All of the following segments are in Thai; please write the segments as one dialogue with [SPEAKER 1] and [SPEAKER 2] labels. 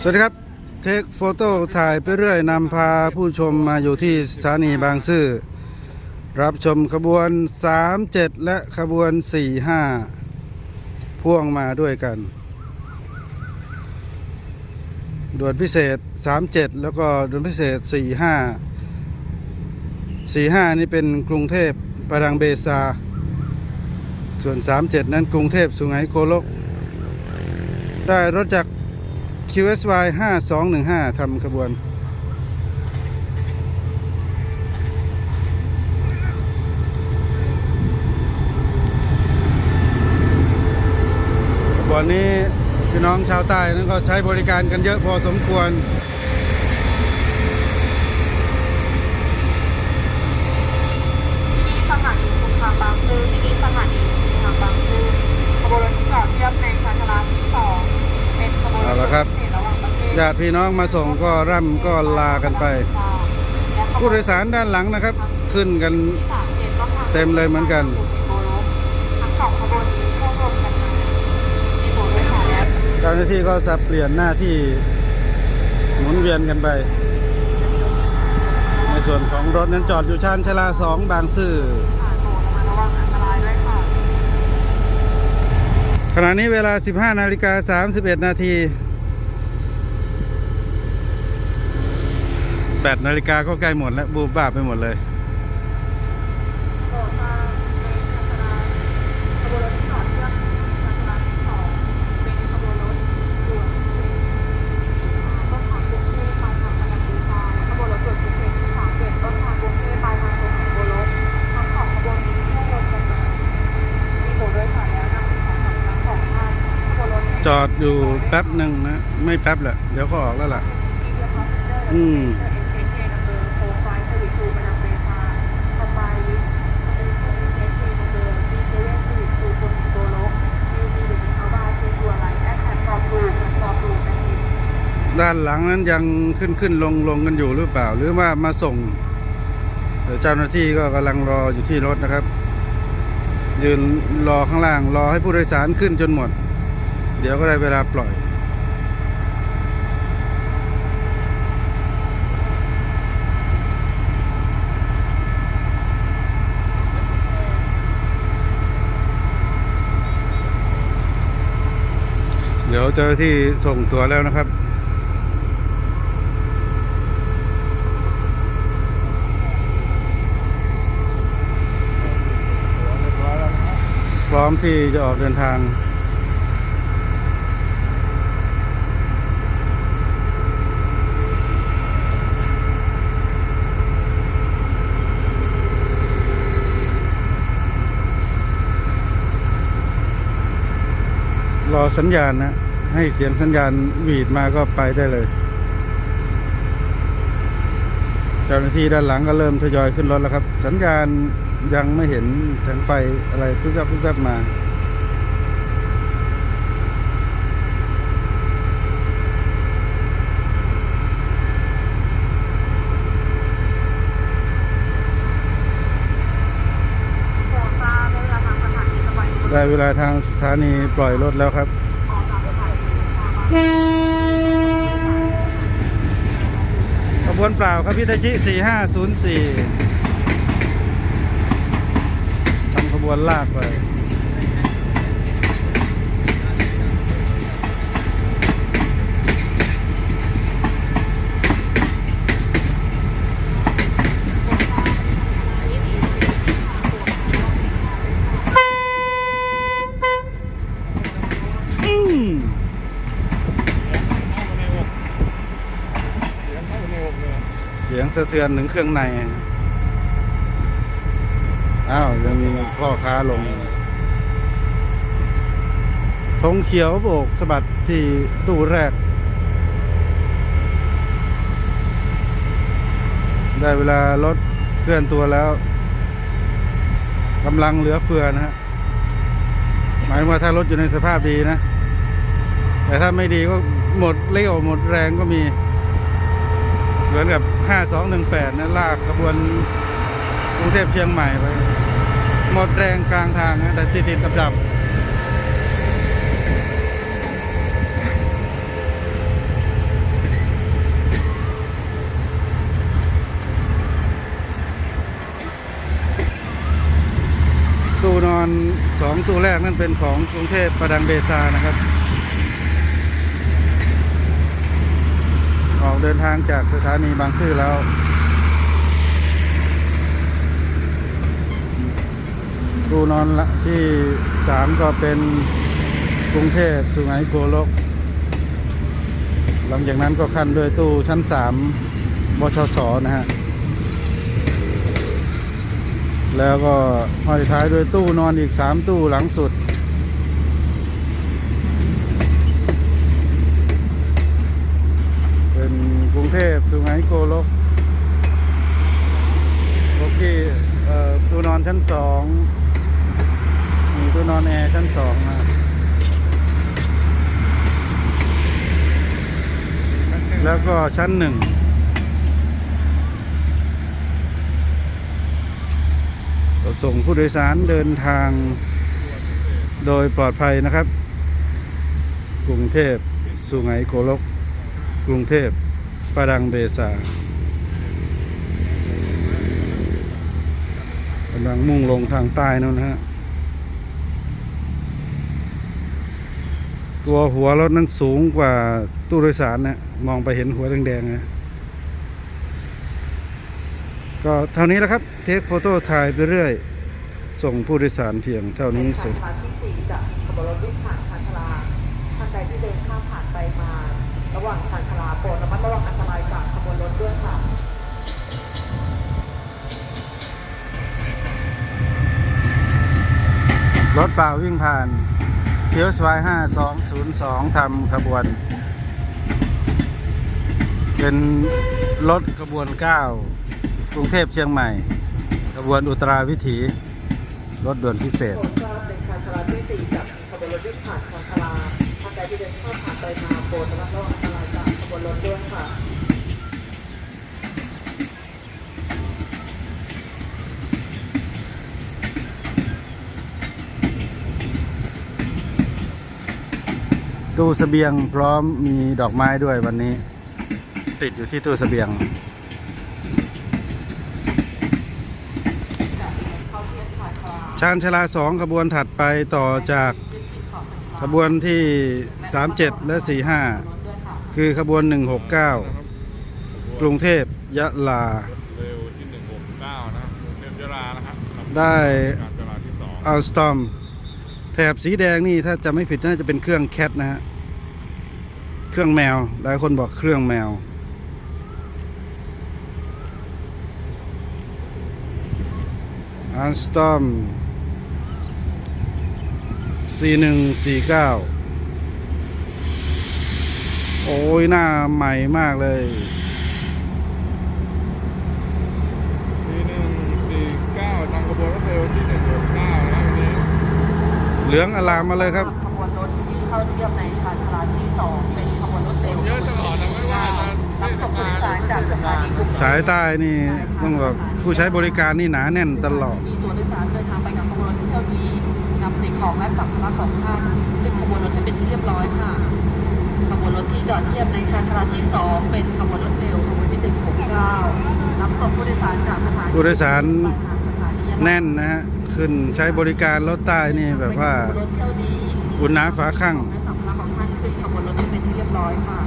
[SPEAKER 1] สวัสดีครับ เทคโฟโต้ถ่ายไปเรื่อยนำพาผู้ชมมาอยู่ที่สถานีบางซื่อรับชมขบวน 37 และขบวน 45 พ่วงมาด้วยกันด่วนพิเศษ 37 แล้วก็ด่วนพิเศษ 45 45 นี่เป็นกรุงเทพปรังเบซา ส่วน 37 นั้นกรุงเทพสุไหงโกลก ได้รถจาก QSY 5215ทำขบวนขบวนนี้พี่น้องชาวใต้นั้นก็ใช้บริการกันเยอะพอสมควร
[SPEAKER 2] สถานีชุมทางบางซื่อที่นี่สถานีชุมทางบางซื่อขบวนรถที่จอดเทียบในชานชาลาที่สองเป็นขบวนร
[SPEAKER 1] เอา
[SPEAKER 2] ถ
[SPEAKER 1] ละครับ
[SPEAKER 2] พิเศษระหว่างประเทศ
[SPEAKER 1] ญาติพี่น้องมาส่งก็ร่ำก็ลากันไป ผู้โดยสารด้านหลังนะครับ ขึ้นกัน
[SPEAKER 2] เต็
[SPEAKER 1] มเลยเหมือนกัน
[SPEAKER 2] ทางสองขบวนนี้เข้ารวมกันมามีผู้โดยสารแล้ว
[SPEAKER 1] เจ้าหน้าที่ก็สับเปลี่ยนหน้าที่หมุนเวียนกันไป ในส่วนของรถนั้นจอดอยู่ชานชาลาสองบางซื่อ
[SPEAKER 2] ค่ะโปรดระมัดระวังอันตรายด้วยค่ะ
[SPEAKER 1] ขณะนี้เวลา 15 นาฬิกา 31 นาที 8นาฬิกาก็ใกล้หมดแล้วบูบบ้าไปหมดเลย
[SPEAKER 2] รดทางในชานชาลาขบวนรถที่จอดเทียบชาที่สองเป็นขบวนรถด่วนพิเศษต้นทางกรุงเทายทางพนังบูชาและขบวนรถด่วนพิเศษที่สามเจ็ดต้นทางกรุงเทพปลายทางขบวนรถทางขบวนนี้เข้ารวมกันมามีผู้โดยสารแล้วนั่งของสำคัญของท่านขบวนรถ
[SPEAKER 1] จอดอยู่แป๊บหนึ่งนะ ไม่แป๊บแหละเดี๋ยวก็ออกแล้วล่ะ อืม ด้านหลังนั้นยังขึ้นขึ้นลงลงกันอยู่หรือเปล่า หรือว่ามาส่งเจ้าหน้าที่ก็กำลังรออยู่ที่รถนะครับ ยืนรอข้างล่างรอให้ผู้โดยสารขึ้นจนหมด เดี๋ยวก็ได้เวลาปล่อย เดี๋ยวเจ้าหน้าที่ส่งตัวแล้วนะครับ พ ร้อมที่จะออกเดินทาง รอสัญญาณนะ ให้เสียงสัญญาณหวีดมาก็ไปได้เลย เจ้าหน้าที่ด้านหลังก็เริ่มทยอยขึ้นรถแล้วครับ สัญญาณ ยังไม่เห็นแสงไฟอะไรพึ่งกับพึ่งกับมาได้เวลาทางสถานีปล่อยรถแล้วครับขบวนเปล่าครับพิทาชิ 4504 ทำขบวนลากไปเสียงสะเทือนถึงเครื่องใน อ้าวยังมีพ่อค้าลงธงเขียวโบกสะบัดที่ตู้แรก ได้เวลารถเคลื่อนตัวแล้วกำลังเหลือเฟือนะฮะหมายว่าถ้ารถอยู่ในสภาพดีนะ แต่ถ้าไม่ดีก็หมดเรี่ยวหมดแรงก็มี เหมือนกับ 5218นะลากขบวน กรุงเทพเชียงใหม่ไป หมดแรงกลางทางนะแต่ติดติดดับดับตู้นอนสองตู้แรกนั่นเป็นของกรุงเทพประดังเบซานะครับออกเดินทางจากสถานีบางซื่อแล้ว ตู้นอนละที่สามก็เป็นกรุงเทพสุไหงโกลก หลังจากนั้นก็ขั้นด้วยตู้ชั้นสามบชสนะฮะ แล้วก็ห้อยท้ายด้วยตู้นอนอีกสามตู้หลังสุดเป็นกรุงเทพสุไหงโกลกโอเคเอ่อตู้นอนชั้นสอง ตู้นอนแอร์ชั้นสองนะแล้วก็ชั้นหนึ่งส่งผู้โดยสารเดินทางโดยปลอดภัยนะครับ กรุงเทพสุไหงโกลก กรุงเทพปาดังเบซากำลังมุ่งลงทางใต้นู่นนะฮะ ตัวหัวรถนั้นสูงกว่าตู้โดยสารนะมองไปเห็นหัวแดงๆนะก็เท่านี้แล้วครับ เทคโฟโต้ถ่ายไปเรื่อย ส่งผู้โดยสารเพียงเท่านี้เสร็จ
[SPEAKER 2] ชานชาลาที่สี่จากขบวนรถวิ่งผ่านชานชาลาท่านใดที่เดินข้ามผ่านไปมา ระหว่างชานชาลาโปรดระมัดระวังอันตรายจากขบวนรถด้วยค่ะ
[SPEAKER 1] รถเปล่าวิ่งผ่าน เทียวสวาย 5202ทำขบวน เป็นรถขบวน 9 กรุงเทพเชียงใหม่ ขบวนอุตราวิถี รถด่วนพิเศษ
[SPEAKER 2] ทราบในชานชาลาที่สี่จากขบวนรถวิ่งผ่านชานชลาท่านใดที่เดินข้าผ่านไปมาโปรดระมัดระวังอันตรายจากขบวนรถด้วย ค่ะ
[SPEAKER 1] ตู้เสบียงพร้อมมีดอกไม้ด้วยวันนี้ ติดอยู่ที่ตู้เสบียง
[SPEAKER 2] เข้าเทียบชานชาลา
[SPEAKER 1] ชานชาลาสองขบวนถัดไปต่อจากขบวนที่ 37 และ
[SPEAKER 2] รถด้วยค่ะ
[SPEAKER 1] 45 คือขบวน 169 กรุงเทพยะลา
[SPEAKER 3] เร็วที่169นะครับกรุงเทพยะลานะครับ
[SPEAKER 1] ได้
[SPEAKER 3] การจราที่สอง
[SPEAKER 1] อัลสตอม แถบสีแดงนี่ถ้าจะไม่ผิดน่าจะเป็นเครื่องแคทนะฮะ เครื่องแมว หลายคนบอกเครื่องแมว อัลสตอม4149 โอ้ย หน้าใหม่มากเลย
[SPEAKER 3] 4149ทางขบวนรถเร็วที่169นะครับวันนี้
[SPEAKER 1] เหลืองอลามมาเลยครับ
[SPEAKER 2] ขบวนรถที่เข้าเทียบในชานชาลาที่สองเป็นขบวนรถเร็ว
[SPEAKER 3] เยอะตลอดนะไม่ว่าจะ
[SPEAKER 2] รับส่งผู้โดยสารจากสถานีกรุงเทพ
[SPEAKER 1] สายใต้นี่ต้องบอกผู้ใช้บริการนี่หนาแน่นตลอด
[SPEAKER 2] มีตัวโดยสารเดินทางไปกับขบวนรถเที่ยวนี้นำสิ่งของและสัมภาระของท่านขึ้นขบวนรถให้เป็นที่เรียบร้อยค่ะ ขบวนรถที่จอดเทียบในชานชาลาที่สองเป็นขบวนรถเร็วขบวนที่หนึ่งหกเก้ารับส่งผู้โดยสารจากสถานี
[SPEAKER 1] ผู้โดยสาร
[SPEAKER 2] ไปทางสถานียะลา
[SPEAKER 1] แน่นนะฮะ ขึ้นใช้บริการรถใต้นี่แบบว่า
[SPEAKER 2] เป็นขบวนรถเที่ยวนี้
[SPEAKER 1] อุ่นหนาฝาข้าง
[SPEAKER 2] และสัมภาระของท่านขึ้นขบวนรถให้เป็นที่เรียบร้อยค่ะ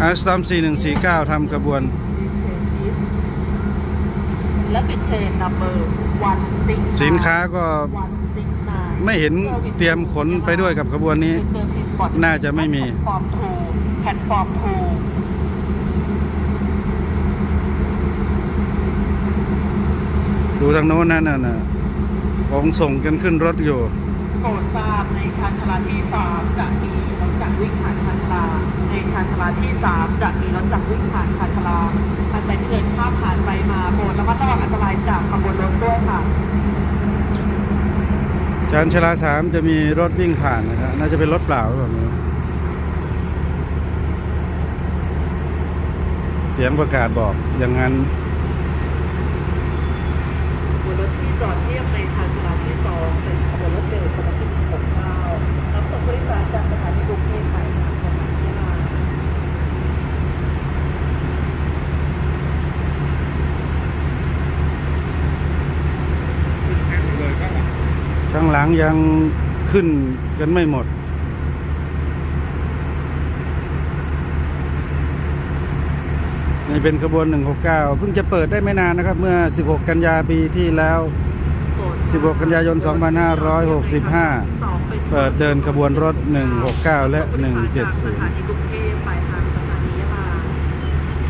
[SPEAKER 1] อัลสตอม4149ทำขบวน
[SPEAKER 2] และปิดเชนนัมเบอร์วันติ๊ก
[SPEAKER 1] สินค้าก็
[SPEAKER 2] วันติ๊กนา
[SPEAKER 1] ไม่เห็นเตรียมขนไปด้วยกับขบวนนี้ น่าจะไม่มี
[SPEAKER 2] แพลตฟอร์มทูแพลตฟอร์มทู
[SPEAKER 1] ดูทางโน้นนั่นน่ะนะของส่งกันขึ้นรถอยู่
[SPEAKER 2] โปรดทราบในชานชาลาที่สามจะมีรถจักรวิ่งผ่านชานชาลาในชานชาลาที่สามจะมีรถจักรวิ่งผ่านชานชาลาท่านใดที่เดินข้ามผ่านไปมาโปรดระมัดระวังอันตรายจากขบวนรถด้วยค่ะ
[SPEAKER 1] ชานชาลาสามจะมีรถวิ่งผ่านนะครับน่าจะเป็นรถเปล่าหรือเปล่าไม่รู้เสียงประกาศบอกอย่างนั้น
[SPEAKER 2] ขบวนรถที่จอดเทียบในชานชาลาที่สองเป็นขบวนรถเร็วขบวนที่หกเก้ารับส่งผู้โดยสารจากสถานีกรุงเทพไปทางสถานียะลา
[SPEAKER 3] ขึ้นแท่งเลยก็หลัง
[SPEAKER 1] ข้างหลังยังขึ้นกันไม่หมด นี่เป็นขบวน 169 เพิ่งจะเปิดได้ไม่นานนะครับ เมื่อ 16 กันยาปีที่แล้ว 16 กันยายน 2565 เปิดเดินขบวนรถ 169 และ
[SPEAKER 2] สถานีกรุงเทพปลายทางสถานียะลา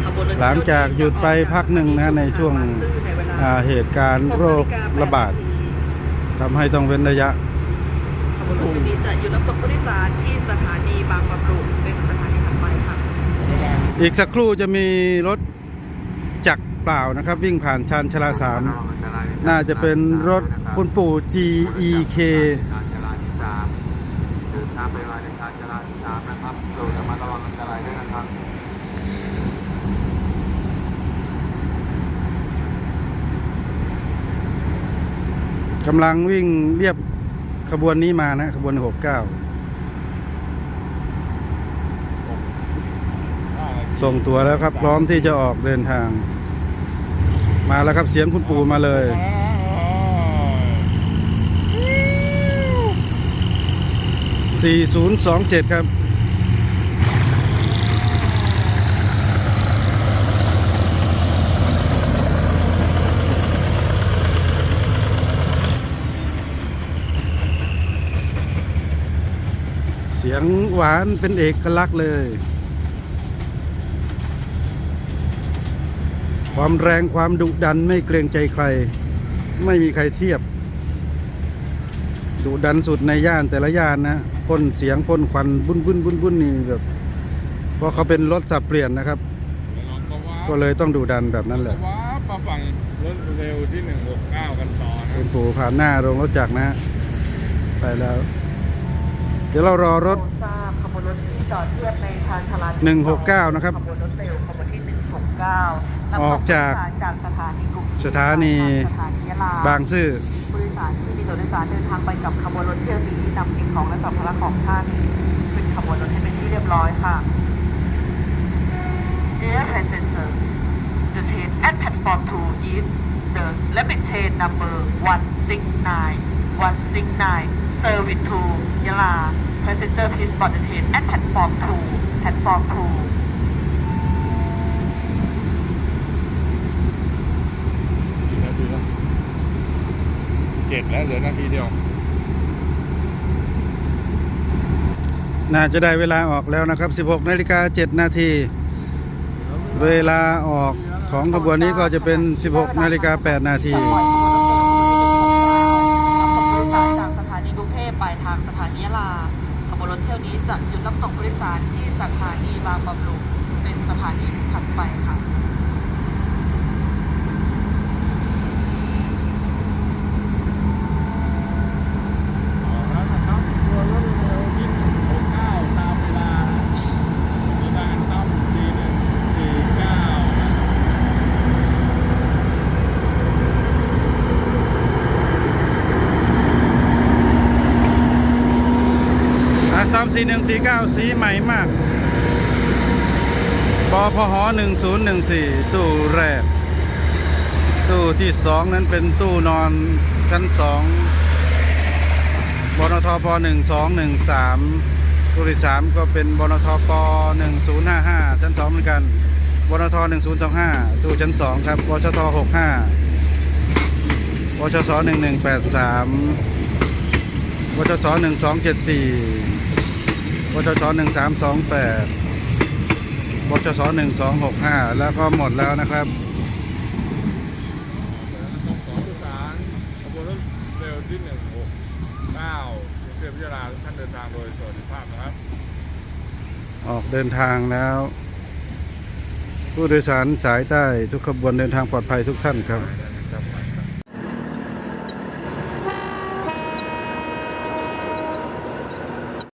[SPEAKER 2] ขบวนรถ
[SPEAKER 1] หลังจากหยุดไปพักหนึ่งนะในช่วงเหตุการณ์โรคระบาด ทำให้ต้องเว้นระยะ
[SPEAKER 2] ขบวนรถนี้จะหยุดรับส่งผู้โดยสารที่สถานีบางบำรุงเป็นสถานีถัดไปค่ะ
[SPEAKER 1] อีกสักครู่จะมีรถจักรเปล่านะครับ วิ่งผ่านชานชาลาสามน่าจะเป็นรถคุณปู่ GEK
[SPEAKER 3] ชานจราที่สามเดินทางไปมาในชานจราที่สามนะครับโปรดระมัดระวังอันตรายด้วยนะครับ
[SPEAKER 1] กำลังวิ่งเรียบขบวนนี้มานะขบวน69ส่งตัวแล้วครับ พร้อมที่จะออกเดินทาง มาแล้วครับเสียงคุณปู่มาเลย 4027 ครับ เสี ยงหวานเป็นเอกลักษณ์เลย ความแรงความดุดันไม่เกรงใจใคร ไม่มีใครเทียบ ดุดันสุดในย่านแต่ละย่านนะพ่นเสียงพ่นควันบุ้นบุ้นบุ้นบุ้นนี่แบบเพราะเขาเป็นรถสับเปลี่ยนนะครับ ก็เลยต้องดุดันแบบนั้นแหละ
[SPEAKER 3] มาฝั่งรถเร็วที่ 169 กันต่อนะ
[SPEAKER 1] คุณปู่ผ่านหน้าโรงรถจักรนะ ไปแล้ว เดี๋ยวเรารอรถ
[SPEAKER 2] บขบวนรถที่จอดเทียบในชานชาลา
[SPEAKER 1] 169นะครับ
[SPEAKER 2] ขบวนรถเร็วขบวนที่169รับ
[SPEAKER 1] ออกจาก
[SPEAKER 2] ผู้โดยสรจากสถานีกรุงเทพ
[SPEAKER 1] สถานี
[SPEAKER 2] สถานียะลา
[SPEAKER 1] บางซื่อ
[SPEAKER 2] ผู้โดยสารที่มีตัวโดยสารเดินทางไปกับขบวนรถเที่ยวนี้นำสิ่งของและสัมภาระของท่านขึ้นขบวนรถให้เป็นที่เรียบร้อยค่ะ Dear passenger the train at platform 2 is the rapid train number 169 169 service to Yala passenger please board the train at platform 2 platform 2
[SPEAKER 3] นาทีแล้วเจ็ดแล้วเหลือนาทีเดียว
[SPEAKER 1] น่าจะได้เวลาออกแล้วนะครับ 16นาฬิกา7นาที เวลาออกของขบวนนี้ก็จะเป็น 16นาฬิกา8นาที
[SPEAKER 2] ปล่อยขบวนรถเร็วที่169จากสถานีกรุงเทพปลายทางสถานียะลาขบวนรถ เที่ยวนี้จะหยุดรับส่งผู้โดยสารที่สถานีบางบำรุงเป็นสถานีถัดไปค่ะ
[SPEAKER 3] ออกแล้วนะครับตัวรถเร็วที่169 ตามเวลามีการต้อมทีหนึ่งสี่เก้า
[SPEAKER 1] อาสตอม4149สีใหม่มากปพห1014ตู้แรก ตู้ที่สองนั้นเป็นตู้นอนชั้นสองบนทป1213ตู้ที่สามก็เป็นบนทป1055ชั้นสองเหมือนกันบนทอ1025ตู้ชั้นสองครับบชท65บชส1183วชสหนึ่งสองเจ็ดสี่ วชสหนึ่งสามสองแปดวชสหนึ่งสองหกห้าแล้วก็หมดแล้วนะครับ
[SPEAKER 3] ส่งของผู้สารขบวนรถเร็วที่169กรุงเทพวิทยาลาทุกท่านเดินทางโดยสวัสดิภาพนะครับ
[SPEAKER 1] ออกเดินทางแล้ว ผู้โดยสารสายใต้ทุกขบวนเดินทางปลอดภัยทุกท่านครับ
[SPEAKER 3] ได้